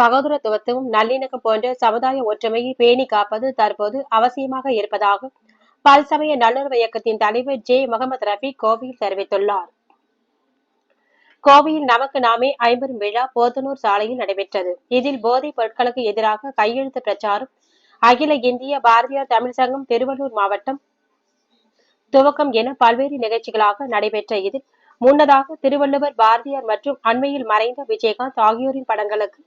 சகோதரத்துவத்தையும் நல்லிணக்கம் போன்ற சமுதாய ஒற்றுமையை பேணி காப்பது தற்போது அவசியமாக இருப்பதாக பல்சமய நல்லுறவு இயக்கத்தின் தலைவர் ஜே. முகமது ரஃபி கோவையில் தெரிவித்துள்ளார். கோவையில் நமக்கு நாமே ஐம்பெரும் விழா போத்தனூர் சாலையில் நடைபெற்றது. இதில் போதைப் பொருட்களுக்கு எதிராக கையெழுத்து பிரச்சாரம். அகில இந்திய பாரதியார் தமிழ் சங்கம் திருவள்ளூர் மாவட்டம் துவக்கம் என பல்வேறு நிகழ்ச்சிகளாக நடைபெற்ற இதில் முன்னதாக திருவள்ளுவர் பாரதியார் மற்றும் அண்மையில் மறைந்த விஜயகாந்த் ஆகியோரின் படங்களுக்கு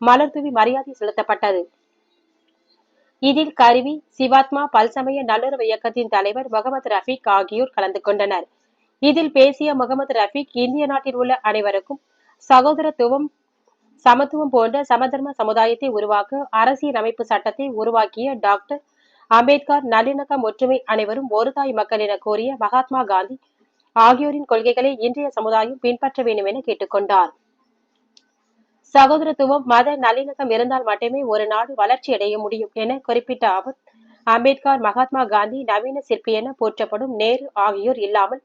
மலர் தூவி மரியாதை செலுத்தப்பட்டது. இதில் கருவி சிவாத்மா பல்சமய நல்லுறவு இயக்கத்தின் தலைவர் முகமது ரஃபீக் ஆகியோர் கலந்து கொண்டனர். இதில் பேசிய முகமது ரஃபீக் இந்திய நாட்டில் உள்ள அனைவருக்கும் சகோதரத்துவம் சமத்துவம் போன்ற சமதர்ம சமுதாயத்தை உருவாக்க அரசியல் அமைப்பு சட்டத்தை உருவாக்கிய டாக்டர் அம்பேத்கர் நல்லிணக்கம் ஒற்றுமை அனைவரும் ஒரு தாய் மக்கள் என கூறிய மகாத்மா காந்தி ஆகியோரின் கொள்கைகளை இன்றைய சமுதாயம் பின்பற்ற வேண்டும் என கேட்டுக்கொண்டார். சகோதரத்துவம் மத நல்லிணக்கம் இருந்தால் மட்டுமே ஒரு நாடு வளர்ச்சி அடைய முடியும் என குறிப்பிட்ட அவர் அம்பேத்கர் மகாத்மா காந்தி நவீன சிற்பி என போற்றப்படும் நேரு ஆகியோர் இல்லாமல்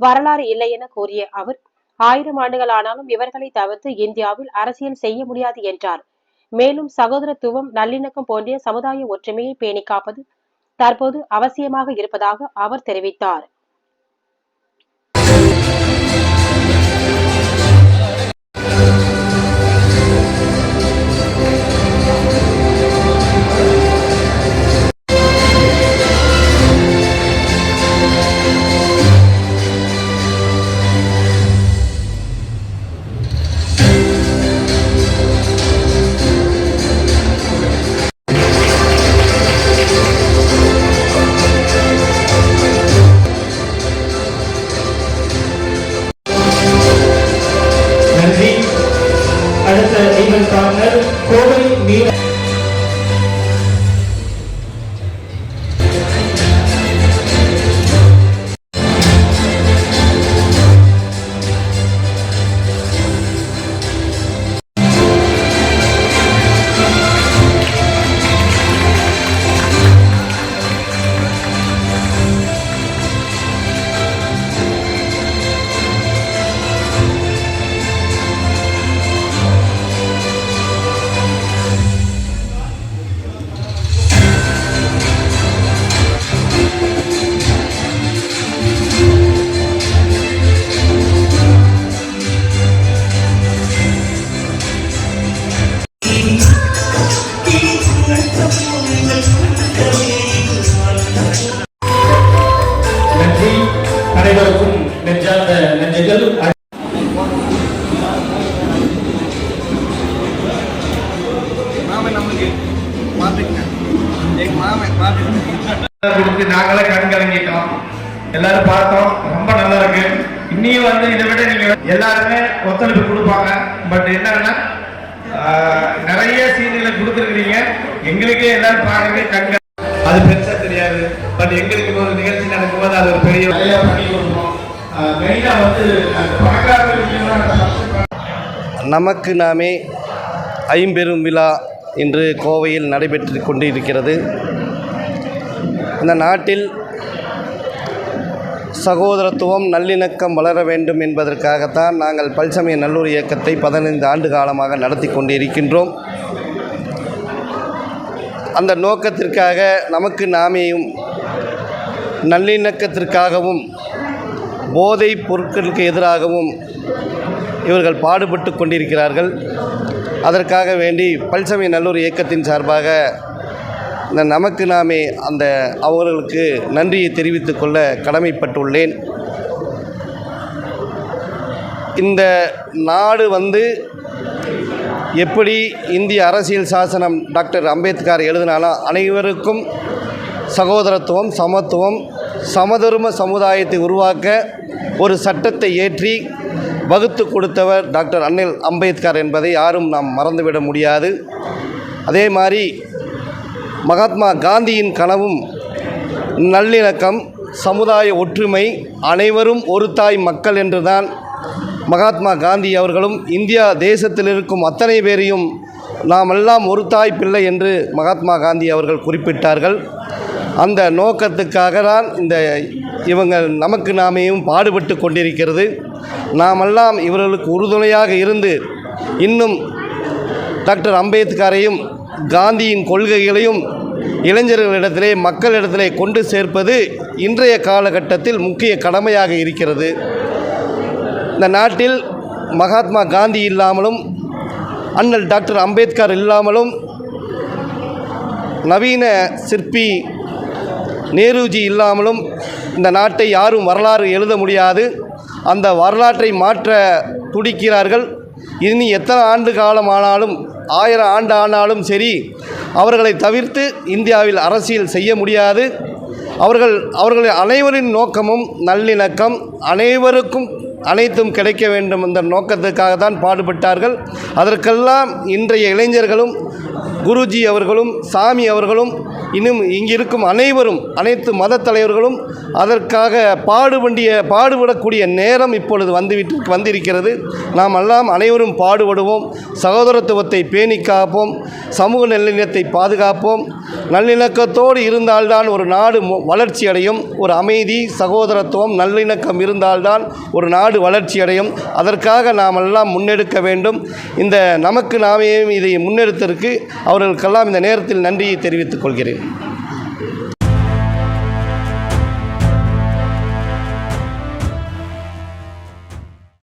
வரலாறு இல்லை என கூறிய அவர் ஆயிரம் ஆண்டுகள் ஆனாலும் இவர்களை தவிர்த்து இந்தியாவில் அரசியல் செய்ய முடியாது என்றார். மேலும் சகோதரத்துவம் நல்லிணக்கம் போன்ற சமுதாய ஒற்றுமையை பேணி காப்பது தற்போது அவசியமாக இருப்பதாக அவர் தெரிவித்தார். கொடுத்து நாங்களே கண் கலங்கிட்டோம். எல்லாரும் பார்த்தோம். ரொம்ப நல்லா இருக்கு. இன்னியும் வந்து இதை விட நீங்க எல்லாருமே ஒத்துழைப்பு கொடுப்பாங்க. பட் என்னன்னா நிறைய சீனியர்ல கொடுத்துருக்கீங்க எங்களுக்கே எல்லாரும் பார்க்கவே கண் அது பெருசா தெரியாது. பட் எங்களுக்கு ஒரு நிகழ்ச்சி நடக்கும்போது அது ஒரு பெரிய நிறைய பண்ணி கொடுப்போம். மெயினா வந்து நமக்கு நாமே ஐம்பெரும் விழா இன்று கோவையில் நடைபெற்று கொண்டிருக்கிறது. இந்த நாட்டில் சகோதரத்துவம் நல்லிணக்கம் வளர வேண்டும் என்பதற்காகத்தான் நாங்கள் பல்சமய நல்லூர் இயக்கத்தை பதினைந்து ஆண்டு காலமாக நடத்தி கொண்டிருக்கின்றோம். அந்த நோக்கத்திற்காக நமக்கு நாமேயும் நல்லிணக்கத்திற்காகவும் போதைப் பொருட்களுக்கு எதிராகவும் இவர்கள் பாடுபட்டு கொண்டிருக்கிறார்கள். அதற்காக வேண்டி பல்சமய நல்லூர் இயக்கத்தின் சார்பாக இந்த நமக்கு நாமே அந்த அவர்களுக்கு நன்றியை தெரிவித்துக் கொள்ள கடமைப்பட்டுள்ளேன். இந்த நாடு வந்து எப்படி இந்திய அரசியல் சாசனம் டாக்டர் அம்பேத்கர் எழுதினாலும் அனைவருக்கும் சகோதரத்துவம் சமத்துவம் சமதர்ம சமுதாயத்தை உருவாக்க ஒரு சட்டத்தை ஏற்றி வகுத்து கொடுத்தவர் டாக்டர் அண்ணல் அம்பேத்கர் என்பதை யாரும் நாம் மறந்துவிட முடியாது. அதே மாதிரி மகாத்மா காந்தியின் கனவும் நல்லிணக்கம் சமுதாய ஒற்றுமை அனைவரும் ஒரு தாய் மக்கள் என்றுதான் மகாத்மா காந்தி அவர்களும் இந்தியா தேசத்தில் இருக்கும் அத்தனை பேரையும் நாமெல்லாம் ஒரு தாய் பிள்ளை என்று மகாத்மா காந்தி அவர்கள் குறிப்பிட்டார்கள். அந்த நோக்கத்துக்காக தான் இந்த இவங்க நமக்கு நாமையும் பாடுபட்டு கொண்டிருக்கிறது. நாமெல்லாம் இவர்களுக்கு உறுதுணையாக இருந்து இன்னும் டாக்டர் அம்பேத்கரையும் காந்தியின் கொள்கைகளையும் இளைஞர்களிடத்திலே மக்களிடத்திலே கொண்டு சேர்ப்பது இன்றைய காலகட்டத்தில் முக்கிய கடமையாக இருக்கிறது. இந்த நாட்டில் மகாத்மா காந்தி இல்லாமலும் அண்ணல் டாக்டர் அம்பேத்கர் இல்லாமலும் நவீன சிற்பி நேருஜி இல்லாமலும் இந்த நாட்டை யாரும் வரலாறு எழுத முடியாது. அந்த வரலாற்றை மாற்ற துடிக்கிறார்கள். இனி எத்தனை ஆண்டு காலம் ஆனாலும் ஆயிரம் ஆண்டு ஆனாலும் சரி அவர்களை தவிர்த்து இந்தியாவில் அரசியல் செய்ய முடியாது. அவர்கள் அவர்களின் அனைவரின் நோக்கமும் நல்லிணக்கம் அனைவருக்கும் அனைத்தும் கிடைக்க வேண்டும் என்ற நோக்கத்துக்காக தான் பாடுபட்டார்கள். அதற்கெல்லாம் இன்றைய இளைஞர்களும் குருஜி அவர்களும் சாமி அவர்களும் இன்னும் இங்கிருக்கும் அனைவரும் அனைத்து மத தலைவர்களும் அதற்காக பாடுபண்டிய பாடுபடக்கூடிய நேரம் இப்பொழுது வந்துவிட்டு வந்திருக்கிறது. நாம் எல்லாம் அனைவரும் பாடுபடுவோம். சகோதரத்துவத்தை பேணி காப்போம். சமூக நல்லிணத்தை பாதுகாப்போம். நல்லிணக்கத்தோடு இருந்தால்தான் ஒரு நாடு வளர்ச்சி அடையும். ஒரு அமைதி சகோதரத்துவம் நல்லிணக்கம் இருந்தால்தான் ஒரு நாடு வளர்ச்சி அடையும். அதற்காக நாம் எல்லாம் முன்னெடுக்க வேண்டும். இந்த நமக்கு நாமே இதை முன்னெடுத்ததற்கு அவர்களுக்கெல்லாம் இந்த நேரத்தில் நன்றியை தெரிவித்துக் கொள்கிறேன்.